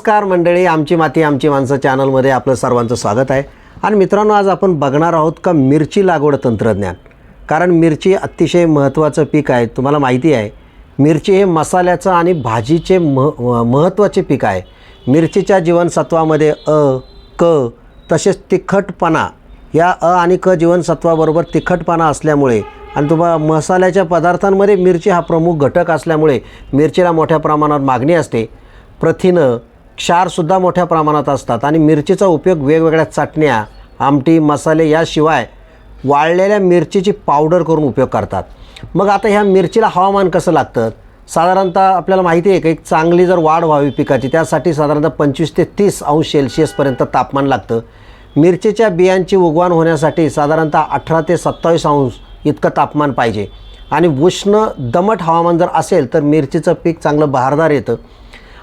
नमस्कार मंडळी आमची माती आमची माणसं चॅनलमध्ये आपलं सर्वांचं स्वागत आहे. आणि मित्रांनो आज आपण बघणार आहोत का मिरची लागवड तंत्रज्ञान? कारण मिरची अतिशय महत्त्वाचं पीक आहे. तुम्हाला माहिती आहे मिरची हे मसाल्याचं आणि भाजीचे मह महत्त्वाचे पीक आहे. मिरचीच्या जीवनसत्वामध्ये अ क तसेच तिखटपणा या अ आणि क जीवनसत्वाबरोबर तिखटपणा असल्यामुळे आणि तुम्हाला मसाल्याच्या पदार्थांमध्ये मिरची हा प्रमुख घटक असल्यामुळे मिरचीला मोठ्या प्रमाणात मागणी असते. प्रथिनं क्षारसुद्धा मोठ्या प्रमाणात असतात. आणि मिरचीचा उपयोग वेगवेगळ्या चटण्या आमटी मसाले याशिवाय वाळलेल्या मिरचीची पावडर करून उपयोग करतात. मग आता ह्या मिरचीला हवामान कसं लागतं? साधारणतः आपल्याला माहिती आहे की एक चांगली जर वाढ व्हावी पिकाची त्यासाठी साधारणतः पंचवीस ते तीस अंश सेल्सिअसपर्यंत तापमान लागतं. मिरचीच्या बियांची उगवण होण्यासाठी साधारणतः अठरा ते सत्तावीस अंश इतकं तापमान पाहिजे. आणि उष्ण दमट हवामान जर असेल तर मिरचीचं पीक चांगलं बहारदार येतं.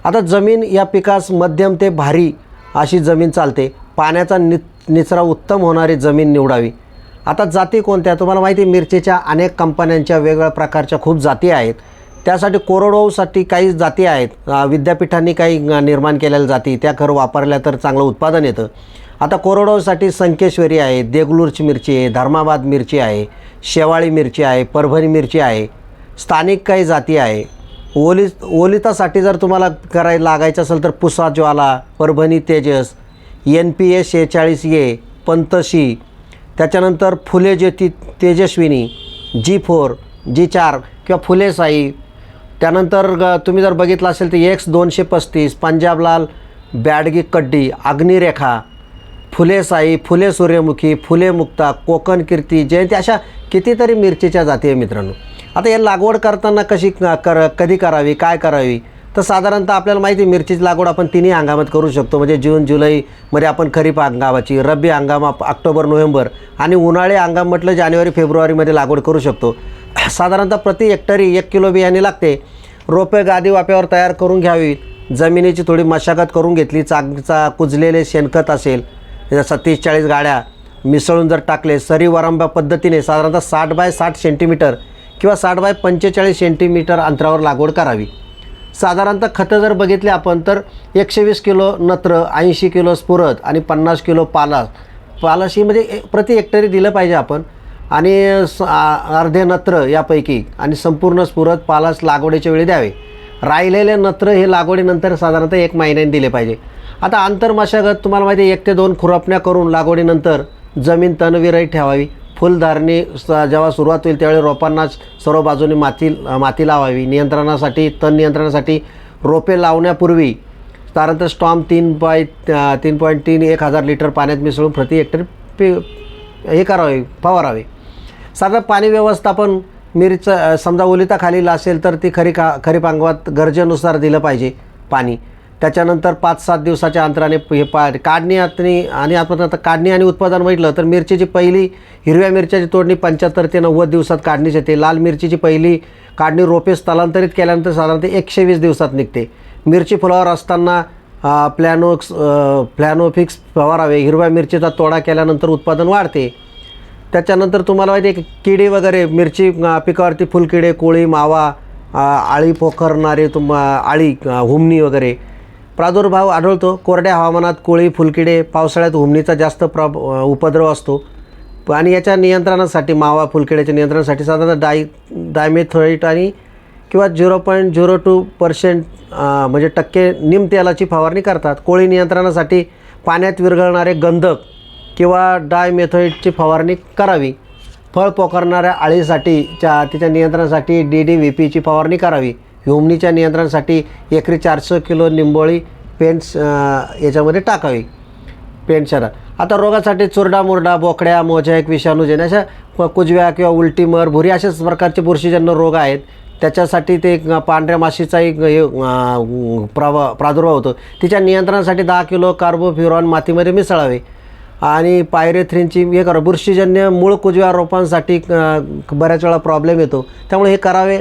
आता जमीन या पिकास मध्यम ते भारी अशी जमीन चालते. पाण्याचा नि निचरा उत्तम होणारी जमीन निवडावी. आता जाती कोणत्या? तुम्हाला माहिती मिरचीच्या अनेक कंपन्यांच्या वेगवेगळ्या प्रकारच्या खूप जाती आहेत. त्यासाठी कोरडवाहूसाठी काही जाती आहेत. विद्यापीठांनी काही निर्माण केलेल्या जाती त्या खरं वापरल्या तर चांगलं उत्पादन येतं. आता कोरडवाहूसाठी संकेश्वरी आहे देगलूरची मिरची आहे धर्माबाद मिरची आहे शेवाळी मिरची आहे परभणी मिरची आहे. स्थानिक काही जाती आहे. ओली ओलितासाठी जर तुम्हाला करायला लागायचं असेल तर Pusa Jwala Parbhani Tejas N P A शेहेचाळीस ए पंतशी त्याच्यानंतर फुले ज्योती तेजस्विनी जी फोर जी चार किंवा फुले साई त्यानंतर तुम्ही जर बघितलं असेल तर एक्स दोनशे पस्तीस पंजाबलाल बॅडगी कड्डी अग्निरेखा फुले साई फुले सूर्यमुखी फुले मुक्ता कोकण कीर्ती जयंती अशा कितीतरी मिरचीच्या जाती आहे मित्रांनो. आता या लागवड करताना कशी क- कर कधी करावी काय करावी? तर साधारणतः आपल्याला माहिती आहे मिरचीची लागवड आपण तिन्ही हंगामात करू शकतो. म्हणजे जून जुलैमध्ये आपण खरीप हंगामाची रब्बी हंगाम ऑक्टोबर नोव्हेंबर आणि उन्हाळी हंगाम म्हटलं जानेवारी फेब्रुवारीमध्ये लागवड करू शकतो. साधारणतः प्रति हेक्टरी एक किलो बियाणे लागते. रोपे गादी वाप्यावर तयार करून घ्यावी. जमिनीची थोडी मशागत करून घेतली. चांगचा कुजलेले शेणखत असेल जसं तीस चाळीस गाड्या मिसळून जर टाकले सरी वरंबा पद्धतीने साधारणतः साठ बाय साठ सेंटीमीटर किंवा साठ बाय पंचेचाळीस सेंटीमीटर अंतरावर लागवड करावी. साधारणतः खतं जर बघितली आपण तर एकशे वीस किलो नत्र ऐंशी किलो स्फुरद आणि पन्नास किलो पालास पालाशी म्हणजे ए- प्रति हेक्टरी दिलं पाहिजे आपण. आणि स अर्धे नत्र यापैकी आणि संपूर्ण स्फुरद पालास लागवडीच्या वेळी द्यावे. राहिलेले नत्र हे लागवडीनंतर साधारणतः एक महिन्याने दिले पाहिजे. आता आंतरमशागत तुम्हाला माहिती आहे एक ते दोन खुरपण्या करून लागवडीनंतर जमीन तणविरही ठेवावी. फुलधारणी जेव्हा सुरुवात होईल त्यावेळी रोपांना सर्व बाजूने माती माती लावावी. नियंत्रणासाठी तण नियंत्रणासाठी रोपे लावण्यापूर्वी त्यानंतर स्टॉम तीन बाय तीन पॉईंट तीन एक हजार लिटर पाण्यात मिसळून प्रति हेक्टर पि हे करावे फवारावे. साधारण पाणी व्यवस्थापन मिरचं समजा ओलिताखालील असेल तर ती खरी का खरीप अंगवात गरजेनुसार दिलं पाहिजे पाणी. त्याच्यानंतर पाच सात दिवसाच्या अंतराने हे पा काढणी आणि आणि आपण आता काढणी आणि उत्पादन म्हटलं तर मिरचीची पहिली हिरव्या मिरच्याची तोडणी पंच्याहत्तर ते नव्वद दिवसात काढणीच येते. लाल मिरचीची पहिली काढणी रोपे स्थलांतरित केल्यानंतर साधारणतः एकशे वीस दिवसात निघते. मिरची फुलावर असताना प्लॅनोक्स प्लॅनोफिक्स फवारावे हिरव्या मिरचीचा तोडा केल्यानंतर उत्पादन वाढते. त्याच्यानंतर तुम्हाला माहिती आहे की किडे वगैरे मिरची पिकावरती फुलकिडे कोळी मावा आळी पोखरणारे तुम आळी हुमणी वगैरे प्रादुर्भाव आढळतो. कोरड्या हवामानात कोळी फुलकिडे पावसाळ्यात उमणीचा जास्त प्र उपद्रव असतो. आणि याच्या नियंत्रणासाठी मावा फुलकिड्याच्या नियंत्रणासाठी साधारण डाय डायमेथोईट आणि किंवा zero point zero two percent म्हणजे टक्के निम तेलाची फवारणी करतात. कोळी नियंत्रणासाठी पाण्यात विरघळणारे गंधक किंवा डायमेथोईटची फवारणी करावी. फळ पोखरणाऱ्या आळीसाठी च्या तिच्या नियंत्रणासाठी डी डी व्ही पीची फवारणी करावी. ह्युमणीच्या नियंत्रणासाठी एकरी चारशे किलो निंबोळी पेंट्स याच्यामध्ये टाकावी. पेंटशाला आता रोगासाठी चुरडा मुरडा बोकड्या मोझॅक विषाणूजन्य अशा कुजव्या किंवा उलटी मर भुरी अशाच प्रकारचे बुरशीजन्य रोग आहेत. त्याच्यासाठी ते पांढऱ्या माशीचा एक हे प्रवा प्रादुर्भाव होतो. तिच्या नियंत्रणासाठी दहा किलो कार्बोफ्युरॉन मातीमध्ये मिसळावे. आणि पायरेथ्रिनची हे करा बुरशीजन्य मूळ कुजव्या रोपांसाठी बऱ्याच वेळा प्रॉब्लेम येतो. त्यामुळे हे करावे.